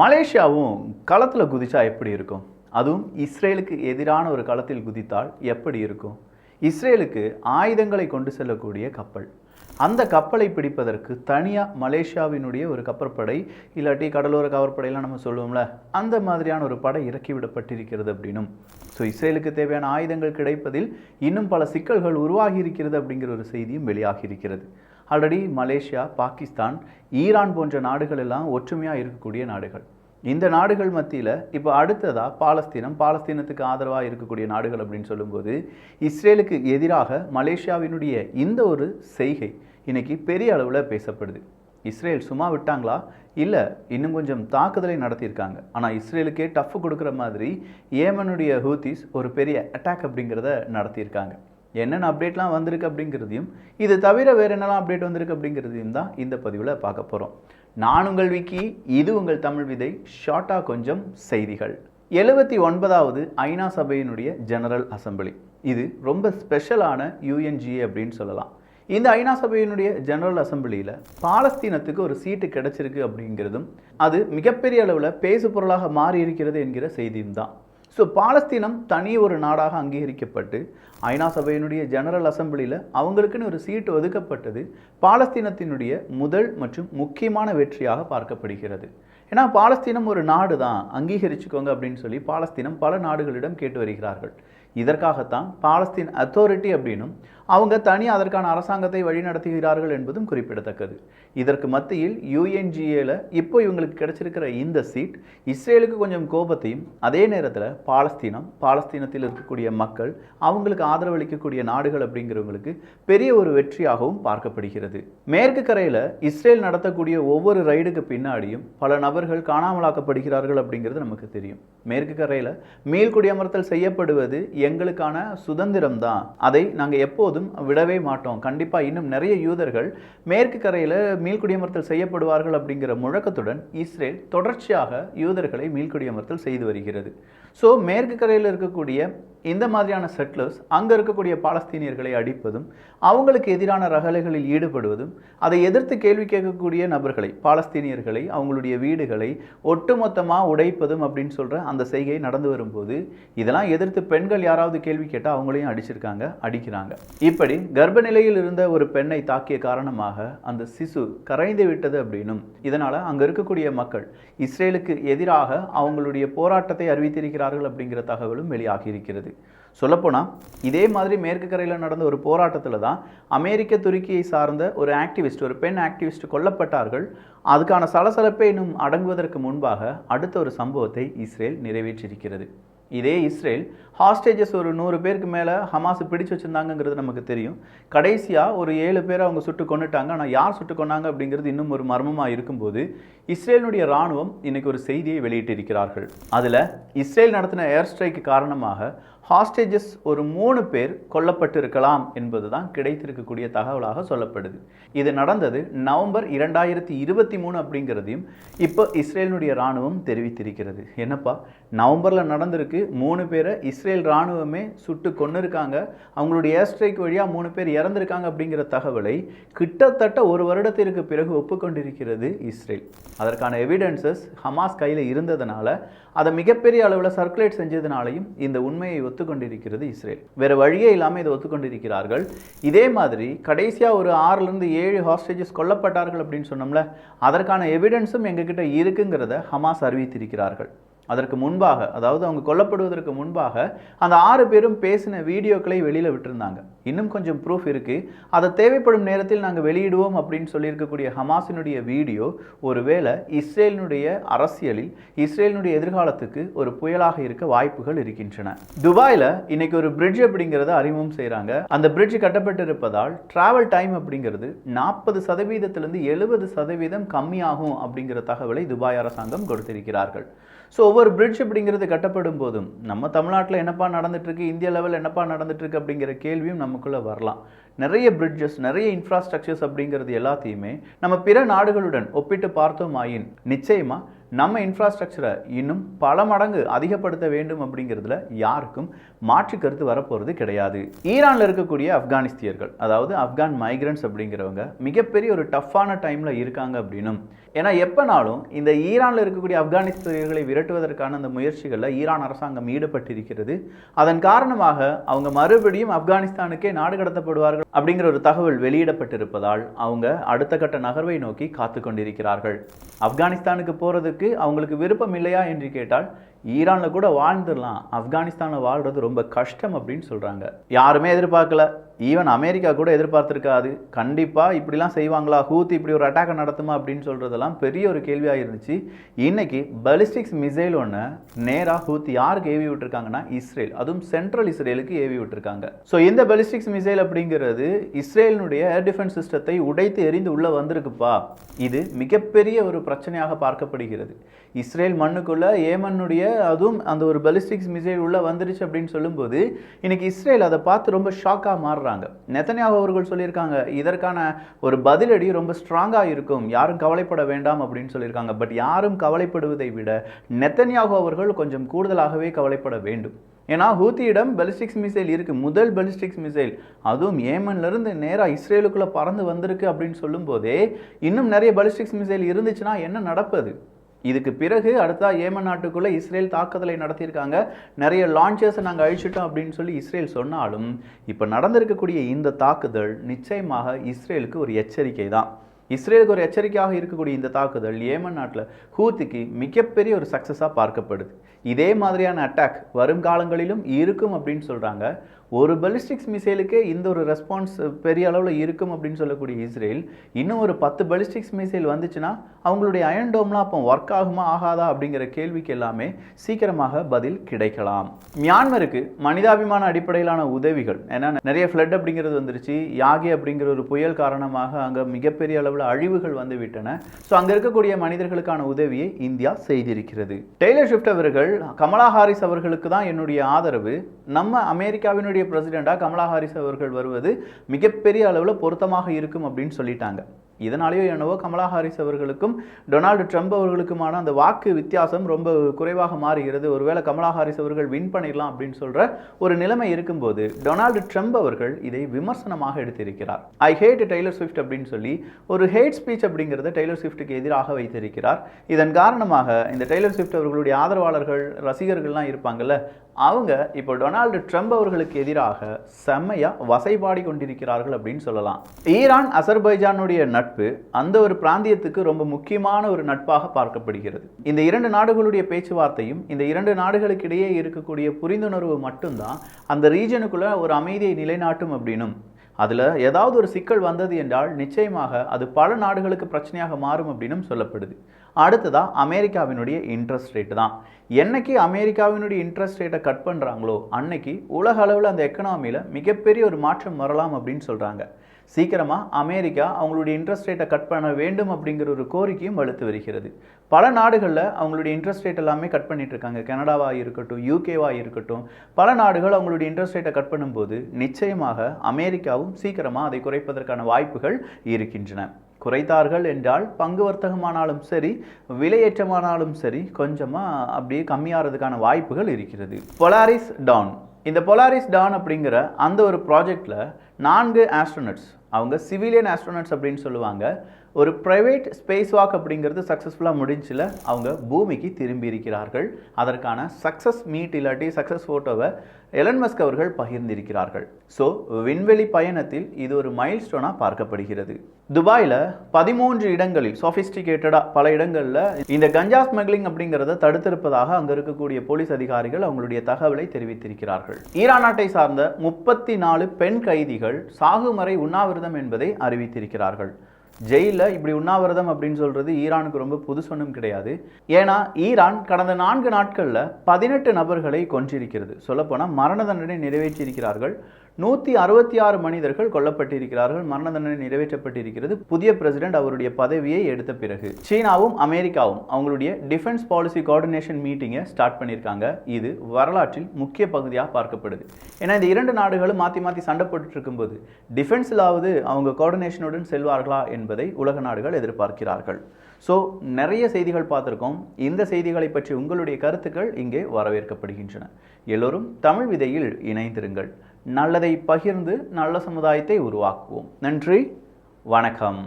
மலேசியாவும் களத்தில் குதிச்சா எப்படி இருக்கும்? அதுவும் இஸ்ரேலுக்கு எதிரான ஒரு களத்தில் குதித்தால் எப்படி இருக்கும்? இஸ்ரேலுக்கு ஆயுதங்களை கொண்டு செல்லக்கூடிய கப்பல். அந்த கப்பலை பிடிப்பதற்கு தனியாக மலேசியாவினுடைய ஒரு கப்பற்படை இல்லாட்டி கடலோர கப்பற்படையெல்லாம் நம்ம சொல்லுவோம்ல அந்த மாதிரியான ஒரு படை இறக்கிவிடப்பட்டிருக்கிறது அப்படின்னும். ஸோ இஸ்ரேலுக்கு தேவையான ஆயுதங்கள் கிடைப்பதில் இன்னும் பல சிக்கல்கள் உருவாகி இருக்கிறது அப்படிங்கிற ஒரு செய்தியும் வெளியாகி இருக்கிறது. ஆல்ரெடி மலேசியா பாகிஸ்தான் ஈரான் போன்ற நாடுகள் எல்லாம் ஒற்றுமையாக இருக்கக்கூடிய நாடுகள். இந்த நாடுகள் மத்தியில் இப்போ அடுத்ததாக பாலஸ்தீனம் பாலஸ்தீனத்துக்கு ஆதரவாக இருக்கக்கூடிய நாடுகள் அப்படின்னு சொல்லும்போது இஸ்ரேலுக்கு எதிராக மலேசியாவினுடைய இந்த ஒரு செய்கை இன்றைக்கி பெரிய அளவில் பேசப்படுது. இஸ்ரேல் சும்மா விட்டாங்களா? இல்லை இன்னும் கொஞ்சம் தாக்குதலை நடத்தியிருக்காங்க. ஆனால் இஸ்ரேலுக்கே டஃப் கொடுக்குற மாதிரி ஏமனுடைய ஹூத்திஸ் ஒரு பெரிய அட்டாக் அப்படிங்கிறத நடத்தியிருக்காங்க. என்னென்ன அப்டேட்லாம் வந்திருக்கு அப்படிங்கிறதையும் இது தவிர வேறு என்னெல்லாம் அப்டேட் வந்திருக்கு அப்படிங்கிறதையும் தான் இந்த பதிவில் பார்க்க போகிறோம் நான் உங்கள் விக்கி இது உங்கள் தமிழ் விதை ஷார்ட்டாக கொஞ்சம் செய்திகள். எழுபத்தி ஒன்பதாவது ஐநா சபையினுடைய ஜெனரல் அசெம்பிளி இது ரொம்ப ஸ்பெஷலான யூஎன்ஜிஏ அப்படின்னு சொல்லலாம். இந்த ஐநா சபையினுடைய ஜெனரல் அசம்பிளியில் பாலஸ்தீனத்துக்கு ஒரு சீட்டு கிடைச்சிருக்கு அப்படிங்கிறதும் அது மிகப்பெரிய அளவில் பேசு பொருளாக மாறி இருக்கிறது என்கிற செய்தியும் தான். ஸோ பாலஸ்தீனம் தனி ஒரு நாடாக அங்கீகரிக்கப்பட்டு ஐநா சபையினுடைய ஜெனரல் அசம்பிளியில் அவங்களுக்குன்னு ஒரு சீட்டு ஒதுக்கப்பட்டது பாலஸ்தீனத்தினுடைய முதல் மற்றும் முக்கியமான வெற்றியாக பார்க்கப்படுகிறது. ஏன்னா பாலஸ்தீனம் ஒரு நாடு தான். அங்கீகரிச்சுக்கோங்க அப்படின்னு சொல்லி பாலஸ்தீனம் பல நாடுகளிடம் கேட்டு வருகிறார்கள். இதற்காகத்தான் பாலஸ்தீன் அத்தாரிட்டி அப்படின்னும் அவங்க தனி அதற்கான அரசாங்கத்தை வழிநடத்துகிறார்கள் என்பதும் குறிப்பிடத்தக்கது. இதற்கு மத்தியில் யுஎன்ஜிஏல இப்போ இவங்களுக்கு கிடைச்சிருக்கிற இந்த சீட் இஸ்ரேலுக்கு கொஞ்சம் கோபத்தையும் அதே நேரத்தில் பாலஸ்தீனம் பாலஸ்தீனத்தில் இருக்கக்கூடிய மக்கள் அவங்களுக்கு ஆதரவளிக்கக்கூடிய நாடுகள் அப்படிங்கிறவங்களுக்கு பெரிய ஒரு வெற்றியாகவும் பார்க்கப்படுகிறது. மேற்கு கரையில் இஸ்ரேல் நடத்தக்கூடிய ஒவ்வொரு ரைடுக்கு பின்னாடியும் பல நபர்கள் காணாமலாக்கப்படுகிறார்கள் அப்படிங்கிறது நமக்கு தெரியும். மேற்கு கரையில் மீள்குடியமர்த்தல் செய்யப்படுவது எங்களுக்கான சுதந்திரம் தான் அதை நாங்கள் எப்போது ஒருபோதும் விடவே மாட்டோம். கண்டிப்பாக இன்னும் நிறைய யூதர்கள் மேற்கு கரையில் மீள்குடியமர்த்தல் செய்யப்படுவார்கள் அப்படிங்கிற முழக்கத்துடன் இஸ்ரேல் தொடர்ச்சியாக யூதர்களை மீள்குடியமர்த்தல் செய்து வருகிறது. ஸோ மேற்கு கரையில் இருக்கக்கூடிய இந்த மாதிரியான செட்டிலர்ஸ் அங்கே இருக்கக்கூடிய பாலஸ்தீனியர்களை அடிப்பதும் அவங்களுக்கு எதிரான ரகலைகளில் ஈடுபடுவதும் அதை எதிர்த்து கேள்வி கேட்கக்கூடிய நபர்களை பாலஸ்தீனியர்களை அவங்களுடைய வீடுகளை ஒட்டுமொத்தமாக உடைப்பதும் அப்படின்னு சொல்கிற அந்த செய்கை நடந்து வரும்போது இதெல்லாம் எதிர்த்து பெண்கள் யாராவது கேள்வி கேட்டால் அவங்களையும் அடிச்சிருக்காங்க அடிக்கிறாங்க. இப்படி கர்ப்ப நிலையில் இருந்த ஒரு பெண்ணை தாக்கிய காரணமாக அந்த சிசு கரைந்து விட்டது அப்படின்னும் இதனால் அங்கே இருக்கக்கூடிய மக்கள் இஸ்ரேலுக்கு எதிராக அவங்களுடைய போராட்டத்தை அறிவித்திருக்கிறார் அறிவித்திருக்கிறார்கள் அப்படிங்கிற தகவலும் வெளியாகி இருக்கிறது. சொல்லப்போனால் இதே மாதிரி மேற்கு கரையில் நடந்த ஒரு போராட்டத்தில் தான் அமெரிக்க துருக்கியை சார்ந்த ஒரு ஆக்டிவிஸ்ட் ஒரு பெண் ஆக்டிவிஸ்ட் கொல்லப்பட்டார்கள். அதுக்கான சலசலப்பை இன்னும் அடங்குவதற்கு முன்பாக அடுத்த ஒரு சம்பவத்தை இஸ்ரேல் நிறைவேற்றியிருக்கிறது. இதே இஸ்ரேல் ஹாஸ்டேஜஸ் ஒரு நூறு பேருக்கு மேலே ஹமாஸ் பிடிச்சு வச்சுருந்தாங்கிறது நமக்கு தெரியும். கடைசியாக ஒரு ஏழு பேர் அவங்க சுட்டு கொண்டுட்டாங்க ஆனால் யார் சுட்டு கொண்டாங்க அப்படிங்கிறது இன்னும் ஒரு மர்மமாக இருக்கும்போது இஸ்ரேலினுடைய இராணுவம் இன்றைக்கி ஒரு செய்தியை வெளியிட்டிருக்கிறார்கள். அதில் இஸ்ரேல் நடத்தின ஏர் ஸ்ட்ரைக்கு காரணமாக ஹாஸ்டேஜஸ் ஒரு மூணு பேர் கொல்லப்பட்டிருக்கலாம் என்பது தான் கிடைத்திருக்கக்கூடிய தகவலாக சொல்லப்படுது. இது நடந்தது நவம்பர் இரண்டாயிரத்தி இருபத்தி மூணு அப்படிங்கிறதையும் இப்போ இஸ்ரேலினுடைய இராணுவம் தெரிவித்திருக்கிறது. என்னப்பா? நவம்பரில் நடந்திருக்கு மூணு பேரை இஸ்ரேல் இராணுவமே சுட்டு கொண்டு இருக்காங்க அவங்களுடைய ஏர் ஸ்ட்ரைக் வழியாக மூணு பேர் இறந்திருக்காங்க அப்படிங்கிற தகவலை கிட்டத்தட்ட ஒரு வருடத்திற்கு பிறகு ஒப்புக்கொண்டிருக்கிறது இஸ்ரேல். அதற்கான எவிடன்சஸ் ஹமாஸ் கையில் இருந்ததுனால அதை மிகப்பெரிய அளவில் சர்க்குலேட் செஞ்சதுனாலையும் இந்த உண்மையை ஒத்துக்கொண்டிருக்கிறது இஸ்ரேல். வேறு வழியே இல்லாமல் இதை ஒத்துக்கொண்டிருக்கிறார்கள். இதே மாதிரி கடைசியாக ஒரு ஆறுலேருந்து ஏழு ஹாஸ்டேஜஸ் கொல்லப்பட்டார்கள் அப்படின்னு சொன்னோம்ல அதற்கான எவிடன்ஸும் எங்ககிட்ட இருக்குங்கிறத ஹமாஸ் அறிவித்திருக்கிறார்கள். அதற்கு முன்பாக அதாவது அவங்க கொல்லப்படுவதற்கு முன்பாக அந்த ஆறு பேரும் பேசின வீடியோக்களை வெளியில் விட்டுருந்தாங்க. இன்னும் கொஞ்சம் ப்ரூஃப் இருக்குது அதை தேவைப்படும் நேரத்தில் நாங்கள் வெளியிடுவோம் அப்படின்னு சொல்லியிருக்கக்கூடிய ஹமாஸினுடைய வீடியோ ஒருவேளை இஸ்ரேலினுடைய அரசியலில் இஸ்ரேலினுடைய எதிர்காலத்துக்கு ஒரு புயலாக இருக்க வாய்ப்புகள் இருக்கின்றன. துபாயில் இன்னைக்கு ஒரு பிரிட்ஜ் அப்படிங்கிறத அறிமுகம் செய்கிறாங்க அந்த பிரிட்ஜ் கட்டப்பட்டிருப்பதால் டிராவல் டைம் அப்படிங்கிறது நாற்பது சதவீதத்திலிருந்து எழுபது சதவீதம் கம்மியாகும் அப்படிங்கிற தகவலை துபாய் அரசாங்கம் கொடுத்திருக்கிறார்கள். ஸோ ஒவ்வொரு பிரிட்ஜ் அப்படிங்கிறது கட்டப்படும் போதும் நம்ம தமிழ்நாட்டில் என்னப்பா நடந்துட்டுருக்கு இந்திய லெவல் என்னப்பா நடந்துட்டுருக்கு அப்படிங்கிற கேள்வியும் நமக்குள்ளே வரலாம். நிறைய பிரிட்ஜஸ் நிறைய இன்ஃப்ராஸ்ட்ரக்சர்ஸ் அப்படிங்கிறது எல்லாத்தையுமே நம்ம பிற நாடுகளுடன் ஒப்பிட்டு பார்த்தோம் ஆயின் நிச்சயமாக நம்ம இன்ஃப்ராஸ்ட்ரக்சரை இன்னும் பல மடங்கு அதிகப்படுத்த வேண்டும் அப்படிங்கிறதுல யாருக்கும் மாற்று கருத்து வரப்போகிறது கிடையாது. ஈரானில் இருக்கக்கூடிய ஆப்கானிஸ்தியர்கள் அதாவது ஆப்கான் மைக்ரன்ஸ் அப்படிங்கிறவங்க மிகப்பெரிய ஒரு டஃப்பான டைமில் இருக்காங்க அப்படின்னும் ஏன்னா எப்பனாலும் இந்த ஈரானில் இருக்கக்கூடிய ஆப்கானிஸ்தர்களை விரட்டுவதற்கான அந்த முயற்சிகளில் ஈரான் அரசாங்கம் ஈடுபட்டிருக்கிறது. அதன் காரணமாக அவங்க மறுபடியும் ஆப்கானிஸ்தானுக்கே நாடு கடத்தப்படுவார்கள் அப்படிங்கிற ஒரு தகவல் வெளியிடப்பட்டிருப்பதால் அவங்க அடுத்த கட்ட நகர்வை நோக்கி காத்து கொண்டிருக்கிறார்கள் ஆப்கானிஸ்தானுக்கு போகிறதுக்கு அவங்களுக்கு விருப்பம் இல்லையா என்று கேட்டால் ஈரானில் கூட வாழ்ந்துடலாம். ஆப்கானிஸ்தானில் வாழ்கிறது ரொம்ப கஷ்டம் அப்படின்னு சொல்கிறாங்க யாருமே எதிர்பார்க்கல. ஈவன் அமெரிக்கா கூட எதிர்பார்த்துருக்காது. கண்டிப்பாக இப்படிலாம் செய்வாங்களா? ஹூத் இப்படி ஒரு அட்டாக்கை நடத்துமா அப்படின்னு சொல்கிறதெல்லாம் பெரிய ஒரு கேள்வியாக இருந்துச்சு. இன்னைக்கு பலிஸ்டிக்ஸ் மிசைல் ஒன்று நேராக ஹூத் யாருக்கு ஏவி விட்டுருக்காங்கன்னா? இஸ்ரேல். அதுவும் சென்ட்ரல் இஸ்ரேலுக்கு ஏவி விட்டுருக்காங்க. ஸோ இந்த பலிஸ்டிக்ஸ் மிசைல் அப்படிங்கிறது இஸ்ரேலினுடைய ஏர் டிஃபென்ஸ் சிஸ்டத்தை உடைத்து எரிந்து உள்ளே வந்திருக்குப்பா. இது மிகப்பெரிய ஒரு பிரச்சனையாக பார்க்கப்படுகிறது. இஸ்ரேல் மண்ணுக்குள்ளே ஏமனுடைய அதுவும் அந்த ஒரு பலிஸ்டிக்ஸ் மிசைல் உள்ளே வந்துருச்சு அப்படின்னு சொல்லும்போது இன்றைக்கி இஸ்ரேல் அதை பார்த்து ரொம்ப ஷாக்காக மாறுறாங்க. நெத்தனியாக அவர்கள் சொல்லியிருக்காங்க இதற்கான ஒரு பதிலடி ரொம்ப ஸ்ட்ராங்காக இருக்கும். யாரும் கவலைப்பட வேண்டாம் அப்படின்னு சொல்லியிருக்காங்க. பட் யாரும் கவலைப்படுவதை விட நெத்தனியாக அவர்கள் கொஞ்சம் கூடுதலாகவே கவலைப்பட வேண்டும். ஏன்னா ஹூத்தியிடம் பெலிஸ்டிக்ஸ் மிசைல் இருக்குது முதல் பெலிஸ்டிக்ஸ் மிசைல் அதுவும் ஏமன்லேருந்து நேராக இஸ்ரேலுக்குள்ளே பறந்து வந்திருக்கு அப்படின்னு சொல்லும்போதே இன்னும் நிறைய பெலிஸ்டிக்ஸ் மிசைல் இருந்துச்சுன்னா என்ன நடப்பது? இதுக்கு பிறகு அடுத்தா ஏமன் நாட்டுக்குள்ளே இஸ்ரேல் தாக்குதலை நடத்தியிருக்காங்க. நிறைய லான்ச்சர்ஸை நாங்கள் அழிச்சிட்டோம் அப்படின்னு சொல்லி இஸ்ரேல் சொன்னாலும் இப்போ நடந்திருக்கக்கூடிய இந்த தாக்குதல் நிச்சயமாக இஸ்ரேலுக்கு ஒரு எச்சரிக்கை தான். இஸ்ரேலுக்கு ஒரு எச்சரிக்கையாக இருக்கக்கூடிய இந்த தாக்குதல் ஏமன் நாட்டில் ஹூத்திக்கு மிகப்பெரிய ஒரு சக்ஸஸாக பார்க்கப்படுது. இதே மாதிரியான அட்டாக் வரும் காலங்களிலும் இருக்கும் அப்படின்னு சொல்கிறாங்க ஒரு பலிஸ்டிக்ஸ் மிசைலுக்கே இந்த ஒரு ரெஸ்பான்ஸ் பெரிய அளவில் இருக்கும் அப்படின்னு சொல்லக்கூடிய இஸ்ரேல் இன்னும் ஒரு பத்து பலிஸ்டிக்ஸ் மிசைல் வந்துச்சுன்னா அவங்களுடைய அயன் டோம்லாம் அப்போ ஒர்க் ஆகுமா ஆகாதா அப்படிங்கிற கேள்விக்கு எல்லாமே சீக்கிரமாக பதில் கிடைக்கலாம். மியான்மருக்கு மனிதாபிமான அடிப்படையிலான உதவிகள் ஏன்னா நிறைய ஃப்ளட் அப்படிங்கிறது வந்துருச்சு யாகி அப்படிங்கிற ஒரு புயல் காரணமாக அங்கே மிகப்பெரிய அளவில் அழிவுகள் வந்து விட்டன. ஸோ அங்கே இருக்கக்கூடிய மனிதர்களுக்கான உதவியை இந்தியா செய்திருக்கிறது. டெய்லர் ஷிஃப்ட் அவர்கள் கமலா ஹாரிஸ் அவர்களுக்கு தான் என்னுடைய ஆதரவு. நம்ம அமெரிக்காவினுடைய பிரசிடெண்ட்டாக கமலா ஹாரிஸ் அவர்கள் வருவது மிகப்பெரிய அளவில் பொருத்தமாக இருக்கும் அப்படின்னு சொல்லிட்டாங்க. இதனாலேயோ என்னவோ கமலா ஹாரிஸ் அவர்களுக்கும் டொனால்டு ட்ரம்ப் அவர்களுக்குமான அந்த வாக்கு வித்தியாசம் ரொம்ப குறைவாக மாறுகிறது. ஒருவேளை கமலா ஹாரிஸ் அவர்கள் வின் பண்ணிடலாம் அப்படின்னு சொல்ற ஒரு நிலைமை இருக்கும்போது டொனால்டு ட்ரம்ப் அவர்கள் இதை விமர்சனமாக எடுத்திருக்கிறார். ஐ ஹேட் டெய்லர் ஸ்விஃப்ட் அப்படின்னு சொல்லி ஒரு ஹேட் ஸ்பீச் அப்படிங்கிறத டெய்லர் ஸ்விஃப்ட்டுக்கு எதிராக வைத்திருக்கிறார். இதன் காரணமாக இந்த டெய்லர் ஸ்விஃப்ட் அவர்களுடைய ஆதரவாளர்கள் ரசிகர்கள்லாம் இருப்பாங்கல்ல அவங்க இப்போ டொனால்டு ட்ரம்ப் அவர்களுக்கு எதிராக செம்மையா வசைபாடி கொண்டிருக்கிறார்கள் அப்படின்னு சொல்லலாம். ஈரான் அசர்பைஜானுடைய நட்பு அந்த ஒரு பிராந்தியத்துக்கு ரொம்ப முக்கியமான ஒரு நட்பாக பார்க்கப்படுகிறது. இந்த இரண்டு நாடுகளுடைய பேச்சுவார்த்தையும் இந்த இரண்டு நாடுகளுக்கு இடையே இருக்கக்கூடிய புரிந்துணர்வு மட்டும்தான் அந்த ரீஜனுக்குள்ள ஒரு அமைதியை நிலைநாட்டும் அப்படின்னும். அதில் ஏதாவது ஒரு சிக்கல் வந்தது என்றால் நிச்சயமாக அது பல நாடுகளுக்கு பிரச்சனையாக மாறும் அப்படின்னும் சொல்லப்படுது. அடுத்ததாக அமெரிக்காவினுடைய இன்ட்ரெஸ்ட் ரேட்டு தான். என்னைக்கு அமெரிக்காவினுடைய இன்ட்ரெஸ்ட் ரேட்டை கட் பண்ணுறாங்களோ அன்னைக்கு உலக அளவில் அந்த எக்கனாமியில் மிகப்பெரிய ஒரு மாற்றம் வரலாம் அப்படின்னு சொல்கிறாங்க சீக்கிரமாக அமெரிக்கா அவங்களுடைய இன்ட்ரெஸ்ட் ரேட்டை கட் பண்ண வேண்டும் அப்படிங்கிற ஒரு கோரிக்கையும் வலுத்து வருகிறது. பல நாடுகளில் அவங்களுடைய இன்ட்ரெஸ்ட் ரேட் எல்லாமே கட் பண்ணிட்டு இருக்காங்க. கனடாவாக இருக்கட்டும் யூகேவாக இருக்கட்டும் பல நாடுகள் அவங்களுடைய இன்ட்ரெஸ்ட் ரேட்டை கட் பண்ணும்போது நிச்சயமாக அமெரிக்காவும் சீக்கிரமாக அதை குறைப்பதற்கான வாய்ப்புகள் இருக்கின்றன. குறைத்தார்கள் என்றால் பங்கு வர்த்தகமானாலும் சரி விலையேற்றமானாலும் சரி கொஞ்சமாக அப்படியே கம்மியாகிறதுக்கான வாய்ப்புகள் இருக்கிறது. பொலாரிஸ் டான் இந்த பொலாரிஸ் டான் அப்படிங்கிற அந்த ஒரு ப்ராஜெக்டில் நான்கு ஆஸ்ட்ரோனட்ஸ் அவங்க சிவிலியன் ஆஸ்ட்ரோனட்ஸ் அப்படின்னு சொல்லுவாங்க. ஒரு ப்ரைவேட் ஸ்பேஸ் வாக் அப்படிங்கிறது சக்ஸஸ்ஃபுல்லாக முடிஞ்சில் அவங்க பூமிக்கு திரும்பி இருக்கிறார்கள். அதற்கான சக்ஸஸ் மீட் இல்லாட்டி சக்ஸஸ் ஃபோட்டோவை எலன் மஸ்க் அவர்கள் பகிர்ந்திருக்கிறார்கள். ஸோ விண்வெளி பயணத்தில் இது ஒரு மைல் ஸ்டோனாக பார்க்கப்படுகிறது. துபாயில் பதிமூன்று இடங்களில் சொஃபிஸ்டிகேட்டடாக பல இடங்களில் இந்த கஞ்சா ஸ்மக்லிங் அப்படிங்கிறத தடுத்திருப்பதாக அங்கே இருக்கக்கூடிய போலீஸ் அதிகாரிகள் அவங்களுடைய தகவலை தெரிவித்திருக்கிறார்கள். ஈரான் நாட்டை சார்ந்த முப்பத்தி நாலு பெண் கைதிகள் சாகுமறை உண்ணாவிரதம் என்பதை அறிவித்திருக்கிறார்கள். ஜெயிலில் இப்படி உண்ணாவிரதம் அப்படின்னு சொல்கிறது ஈரானுக்கு ரொம்ப புதுசொன்னும் கிடையாது. ஏன்னா ஈரான் கடந்த நான்கு நாட்களில் பதினெட்டு நபர்களை கொன்றிருக்கிறது. சொல்லப்போனால் மரண தண்டனை நிறைவேற்றியிருக்கிறார்கள். நூற்றி அறுபத்தி ஆறு மனிதர்கள் கொல்லப்பட்டிருக்கிறார்கள். மரண தண்டனை நிறைவேற்றப்பட்டிருக்கிறது. புதிய பிரசிடென்ட் அவருடைய பதவியை எடுத்த பிறகு. சீனாவும் அமெரிக்காவும் அவங்களுடைய டிஃபென்ஸ் பாலிசி கோஆர்டினேஷன் மீட்டிங்கை ஸ்டார்ட் பண்ணியிருக்காங்க. இது வரலாற்றில் முக்கிய பகுதியாக பார்க்கப்படுது. ஏன்னா இந்த இரண்டு நாடுகளும் மாற்றி மாற்றி சண்டை போட்டுட்டு இருக்கும்போது டிஃபென்ஸிலாவது அவங்க கோஆர்டினேஷனுடன் செல்வார்களா என்பதை உலக நாடுகள் எதிர்பார்க்கிறார்கள். ஸோ நிறைய செய்திகள் பார்த்துருக்கோம். இந்த செய்திகளை பற்றி உங்களுடைய கருத்துக்கள் இங்கே வரவேற்கப்படுகின்றன. எல்லோரும் தமிழ் விதையில் இணைந்திருங்கள். நல்லதை பகிர்ந்து நல்ல சமுதாயத்தை உருவாக்குவோம். நன்றி. வணக்கம்.